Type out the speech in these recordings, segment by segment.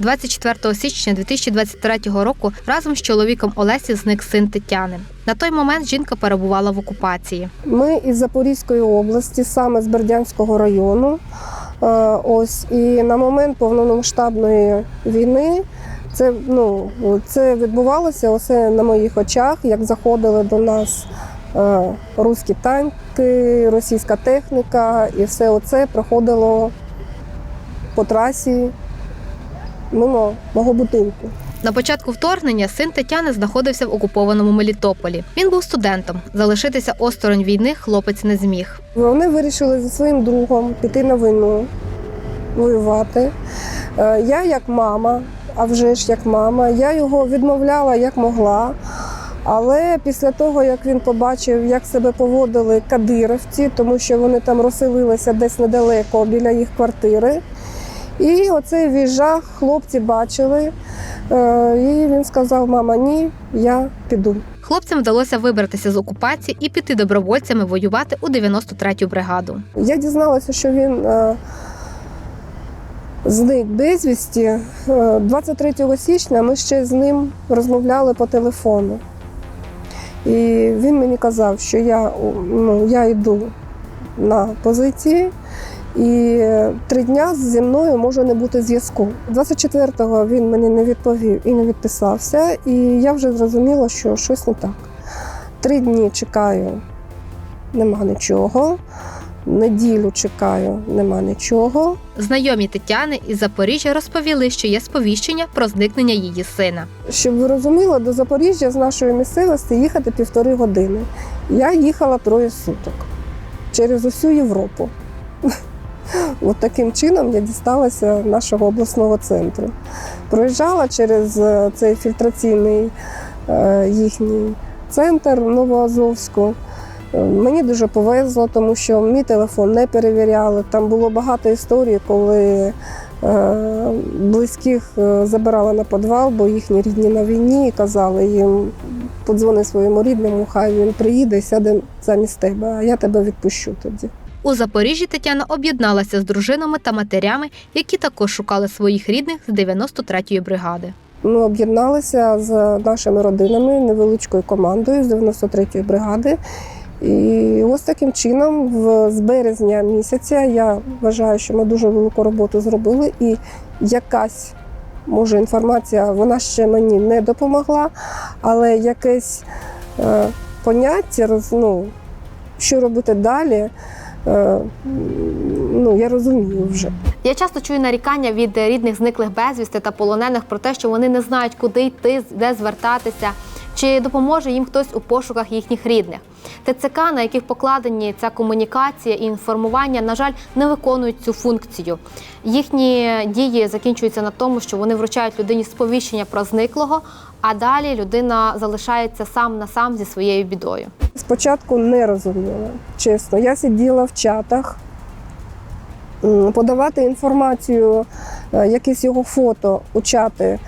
24 січня 2023 року разом з чоловіком Олесі зник син Тетяни. На той момент жінка перебувала в окупації. Ми із Запорізької області, саме з Бердянського району. Е, Ось і на момент повномасштабної війни це, ну, це відбувалося оце на моїх очах, як заходили до нас е, руські танки, російська техніка, і все оце проходило по трасі мимо мого будинку. На початку вторгнення син Тетяни знаходився в окупованому Мелітополі. Він був студентом. Залишитися осторонь війни хлопець не зміг. Вони вирішили зі своїм другом піти на війну, воювати. Е, Я як мама, а вже ж як мама, я його відмовляла як могла. Але після того, як він побачив, як себе поводили кадировці, тому що вони там розселилися десь недалеко біля їх квартири. І оцей віжах хлопці бачили. Е, І він сказав: Мама, ні, я піду. Хлопцям вдалося вибратися з окупації і піти добровольцями воювати у 93-ю бригаду. Я дізналася, що він е, зник безвісті. Е, 23 січня ми ще з ним розмовляли по телефону. І він мені казав, що я, ну, я йду на позиції, і е, три дня зі мною може не бути зв'язку. 24-го він мені не відповів і не відписався, і я вже зрозуміла, що щось не так. Три дні чекаю, нема нічого. Неділю чекаю, нема нічого. Знайомі Тетяни із Запоріжжя розповіли, що є сповіщення про зникнення її сина. Щоб ви розуміли, до Запоріжжя з нашої місцевості їхати півтори години. Я їхала троє суток через усю Європу. От таким чином я дісталася нашого обласного центру. Проїжджала через е, цей фільтраційний е, їхній центр Новоазовську. Е, Мені дуже повезло, тому що мій телефон не перевіряли. Там було багато історій, коли близьких забирали на підвал, бо їхні рідні на війні і казали їм, подзвони своєму рідному, хай він приїде і сяде замість тебе, а я тебе відпущу тоді. У Запоріжжі Тетяна об'єдналася з дружинами та матерями, які також шукали своїх рідних з 93-ї бригади. Ми об'єдналися з нашими родинами, невеличкою командою з 93-ї бригади. І ось таким чином, в, з березня місяця, я вважаю, що ми дуже велику роботу зробили, і якась може інформація вона ще мені не допомогла, але якесь е, поняття, ну, що робити далі, ну, я розумію вже. Я часто чую нарікання від рідних зниклих безвісти та полонених про те, що вони не знають, куди йти, де звертатися, чи допоможе їм хтось у пошуках їхніх рідних. ТЦК, на яких покладені ця комунікація і інформування, на жаль, не виконують цю функцію. Їхні дії закінчуються на тому, що вони вручають людині сповіщення про зниклого, а далі людина залишається сам на сам зі своєю бідою. Спочатку не розуміла, чесно. Я сиділа в чатах, подавати інформацію, е, якісь його фото у чати.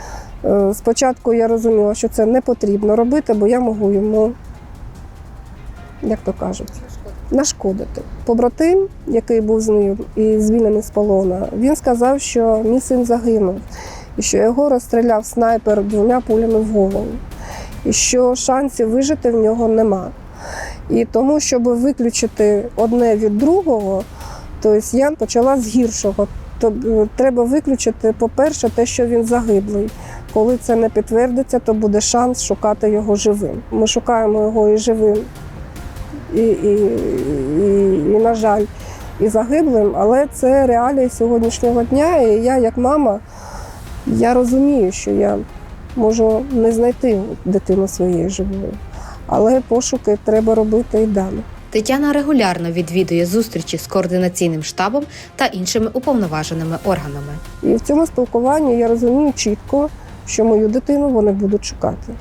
Е, Спочатку я розуміла, що це не потрібно робити, бо я можу йому, як то кажуть, нашкодити. Побратим, який був з ним і звільнений з полона, він сказав, що мій син загинув, і що його розстріляв снайпер двома пулями в голову, і що шансів вижити в нього нема. І тому, щоб виключити одне від другого, тобто я почала з гіршого. То треба виключити, по-перше, те, що він загиблий. Коли це не підтвердиться, то буде шанс шукати його живим. Ми шукаємо його і живим, і, і, і, і на жаль, і загиблим, але це реалії сьогоднішнього дня. І я, як мама, я розумію, що я можу не знайти дитину своєї живою. Але пошуки треба робити і далі. Тетяна регулярно відвідує зустрічі з координаційним штабом та іншими уповноваженими органами. І в цьому спілкуванні я розумію чітко, що мою дитину вони будуть шукати.